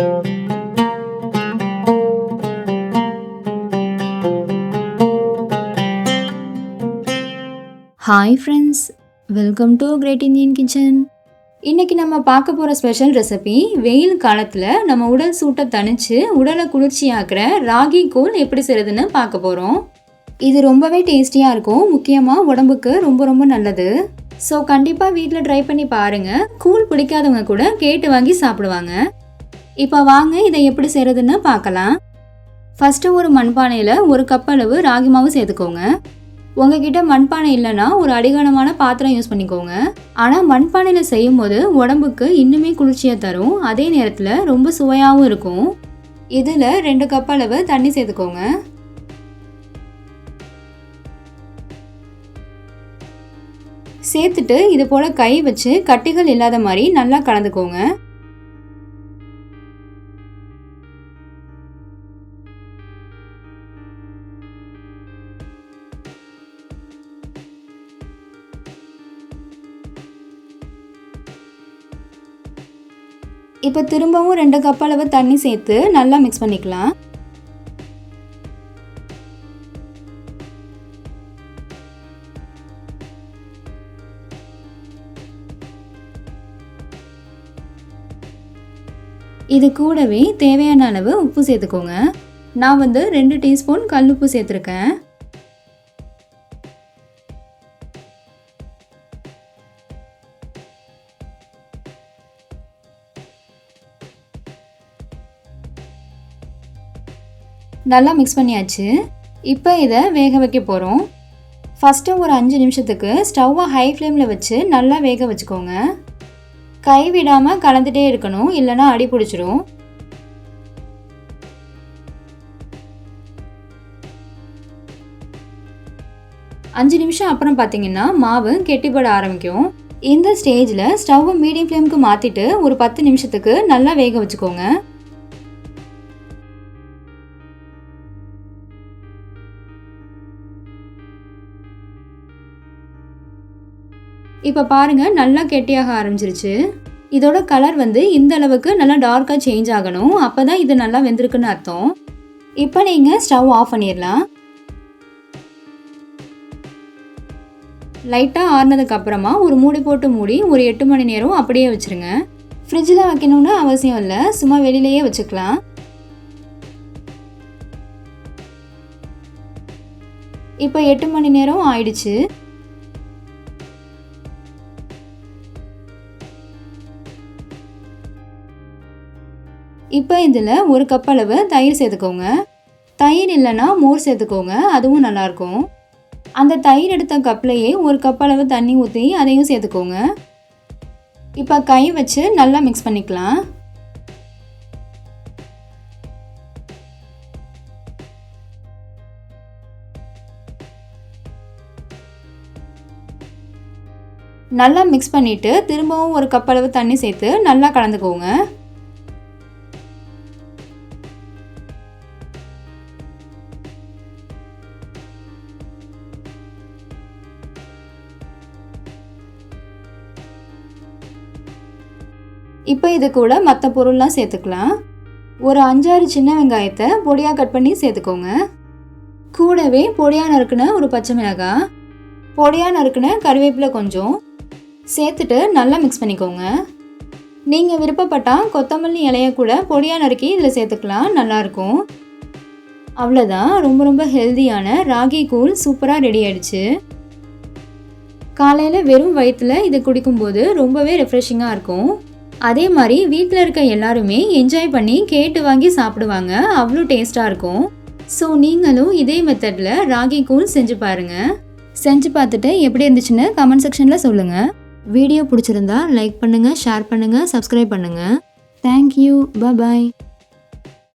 Hi friends welcome to great Indian kitchen இன்றைக்கி நம்ம பார்க்க போகிற ஸ்பெஷல் ரெசிபி வெயில் காலத்தில் நம்ம உடல் சூட்டை தணிச்சு உடலை குளிர்ச்சியாக்குற ராகி கூழ் எப்படி செய்கிறதுன்னு பார்க்க போகிறோம் இது ரொம்பவே டேஸ்டியாக இருக்கும். முக்கியமாக உடம்புக்கு ரொம்ப ரொம்ப நல்லது. ஸோ கண்டிப்பாக வீட்டில் ட்ரை பண்ணி பாருங்கள் கூழ் பிடிக்காதவங்க கூட கேட்டு வாங்கி சாப்பிடுவாங்க. இப்போ வாங்க இதை எப்படி செய்கிறதுன்னு பார்க்கலாம். ஃபஸ்ட்டு ஒரு மண்பானையில் ஒரு கப் அளவு ராகி மாவு சேர்த்துக்கோங்க. உங்ககிட்ட மண்பானை இல்லைன்னா ஒரு அடிகனமான பாத்திரம் யூஸ் பண்ணிக்கோங்க. ஆனால் மண்பானையில் செய்யும் போது உடம்புக்கு இன்னுமே குளிர்ச்சியாக தரும். அதே நேரத்தில் ரொம்ப சுவையாகவும் இருக்கும். இதில் ரெண்டு கப் அளவு தண்ணி சேர்த்துக்கோங்க. சேர்த்துட்டு இது போல் கை வச்சு கட்டிகள் இல்லாத மாதிரி நல்லா கலந்துக்கோங்க. இப்போ திரும்பவும் ரெண்டு கப் அளவு தண்ணி சேர்த்து நல்லா மிக்ஸ் பண்ணிக்கலாம். இது கூடவே தேவையான அளவு உப்பு சேர்த்துக்கோங்க. நான் வந்து ரெண்டு டீஸ்பூன் கல் உப்பு சேர்த்துருக்கேன். நல்லா மிக்ஸ் பண்ணியாச்சு. இப்போ இதை வேக வைக்க போகிறோம் ஃபஸ்ட்டு ஒரு அஞ்சு நிமிஷத்துக்கு ஸ்டவ்வை ஹை ஃப்ளேமில் வச்சு நல்லா வேக வச்சுக்கோங்க. கை விடாமல் கலந்துட்டே இருக்கணும் இல்லைனா அடி பிடிச்சிரும். அஞ்சு நிமிஷம் அப்புறம் பார்த்தீங்கன்னா மாவு கெட்டிப்பட ஆரம்பிக்கும். இந்த ஸ்டேஜில் ஸ்டவ்வை மீடியம் ஃப்ளேமுக்கு மாற்றிட்டு ஒரு பத்து நிமிஷத்துக்கு நல்லா வேக வச்சுக்கோங்க. இப்போ பாருங்கள் நல்லா கெட்டியாக ஆரம்பிச்சிருச்சு. இதோட கலர் வந்து இந்த அளவுக்கு நல்லா டார்க்காக சேஞ்ச் ஆகணும். அப்போ தான் இது நல்லா வெந்திருக்குன்னு அர்த்தம். இப்போ நீங்கள் ஸ்டவ் ஆஃப் பண்ணிடலாம். லைட்டாக ஆறுனதுக்கு அப்புறமா ஒரு மூடி போட்டு மூடி ஒரு எட்டு மணி நேரம் அப்படியே வச்சுருங்க. ஃப்ரிட்ஜில் வைக்கணும்னு அவசியம் இல்லை. சும்மா வெளியிலேயே வச்சுக்கலாம். இப்போ எட்டு மணி நேரம் ஆயிடுச்சு. இப்போ இதில் ஒரு கப் அளவு தயிர் சேர்த்துக்கோங்க. தயிர் இல்லைன்னா மோர் சேர்த்துக்கோங்க அதுவும் நல்லாயிருக்கும் அந்த தயிர் எடுத்த கப்லையே ஒரு கப் அளவு தண்ணி ஊற்றி அதையும் சேர்த்துக்கோங்க. இப்போ கை வச்சு நல்லா மிக்ஸ் பண்ணிக்கலாம். நல்லா மிக்ஸ் பண்ணிவிட்டு திரும்பவும் ஒரு கப் அளவு தண்ணி சேர்த்து நல்லா கலந்துக்கோங்க. இப்போ இது கூட மற்ற பொருள்லாம் சேர்த்துக்கலாம். ஒரு அஞ்சாறு சின்ன வெங்காயத்தை பொடியாக கட் பண்ணி சேர்த்துக்கோங்க. கூடவே பொடியாக நறுக்குன ஒரு பச்சை மிளகாய் பொடியாக நறுக்குன கருவேப்பிலை கொஞ்சம் சேர்த்துட்டு நல்லா மிக்ஸ் பண்ணிக்கோங்க. நீங்கள் விருப்பப்பட்டால் கொத்தமல்லி இலையை கூட பொடியாக நறுக்கி இதில் சேர்த்துக்கலாம் நல்லாயிருக்கும் அவ்வளோதான் ரொம்ப ரொம்ப ஹெல்தியான ராகி கூழ் சூப்பராக ரெடி ஆயிடுச்சு. காலையில் வெறும் வயிற்றில் இதை குடிக்கும்போது ரொம்பவே ரெஃப்ரெஷிங்காக இருக்கும். அதே மாதிரி வீட்டில் இருக்க எல்லாருமே என்ஜாய் பண்ணி கேட்டு வாங்கி சாப்பிடுவாங்க. அவ்வளோ டேஸ்ட்டாக இருக்கும். ஸோ நீங்களும் இதே மெத்தடில் ராகி கூழ் செஞ்சு பாருங்கள் செஞ்சு பார்த்துட்டு எப்படி இருந்துச்சுன்னு கமெண்ட் செக்ஷனில் சொல்லுங்கள் வீடியோ பிடிச்சிருந்தா லைக் பண்ணுங்கள் ஷேர் பண்ணுங்கள் சப்ஸ்கிரைப் பண்ணுங்கள் தேங்க்யூ பாய்